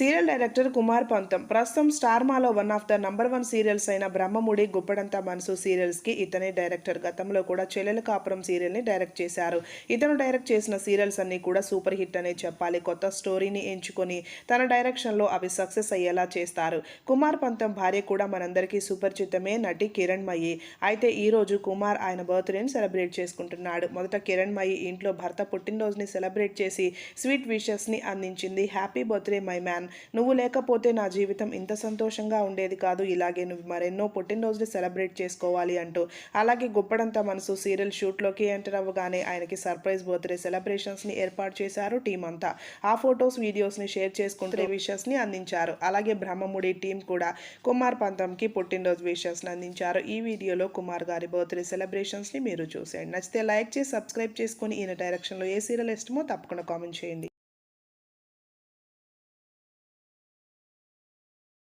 Serial director Kumar Pantham. ప్రస్తుతం స్టార్మాలో one of the number one serials అయిన బ్రహ్మముడి గుప్పడంతా మనసు సీరియల్స్కి ఇతనే డైరెక్టర్. గతంలో కూడా చెల్లెల కాపురం సీరియల్ని డైరెక్ట్ చేశారు. ఇతను డైరెక్ట్ చేసిన సీరియల్స్ అన్ని కూడా సూపర్ హిట్ అనే చెప్పాలి. కొత్త స్టోరీని ఎంచుకొని తన డైరెక్షన్లో అవి సక్సెస్ అయ్యేలా చేస్తారు. కుమార్ పంతం భార్య కూడా మనందరికీ సుపరిచితమే నటి కిరణ్ మయి అయితే ఈ రోజు కుమార్ ఆయన బర్త్డేని సెలబ్రేట్ చేసుకుంటున్నాడు. మొదట కిరణ్ మయి ఇంట్లో భర్త పుట్టినరోజుని సెలబ్రేట్ చేసి స్వీట్ విషెస్ని అందించింది. Happy birthday my man. నువ్వు లేకపోతే నా జీవితం ఇంత సంతోషంగా ఉండేది కాదు. ఇలాగే నువ్వు మరెన్నో పుట్టినరోజులు సెలబ్రేట్ చేసుకోవాలి అంటూ అలాగే గుప్పడంత మనసు సీరియల్ షూట్లోకి ఎంటర్ అవ్వగానే ఆయనకి సర్ప్రైజ్ బర్త్డే సెలబ్రేషన్స్ని ఏర్పాటు చేశారు టీం అంతా. ఆ ఫొటోస్ వీడియోస్ని షేర్ చేసుకుంటూ విషెస్ని అందించారు. అలాగే బ్రహ్మముడి టీం కూడా కుమార్ పంతంకి పుట్టినరోజు విషెస్ని అందించారు. ఈ వీడియోలో కుమార్ గారి బర్త్డే సెలబ్రేషన్స్ని మీరు చూసేయండి. నచ్చితే లైక్ చేసి సబ్స్క్రైబ్ చేసుకొని ఈయన డైరెక్షన్లో ఏ సీరియల్ ఇష్టమో తప్పకుండా కామెంట్ చేయండి.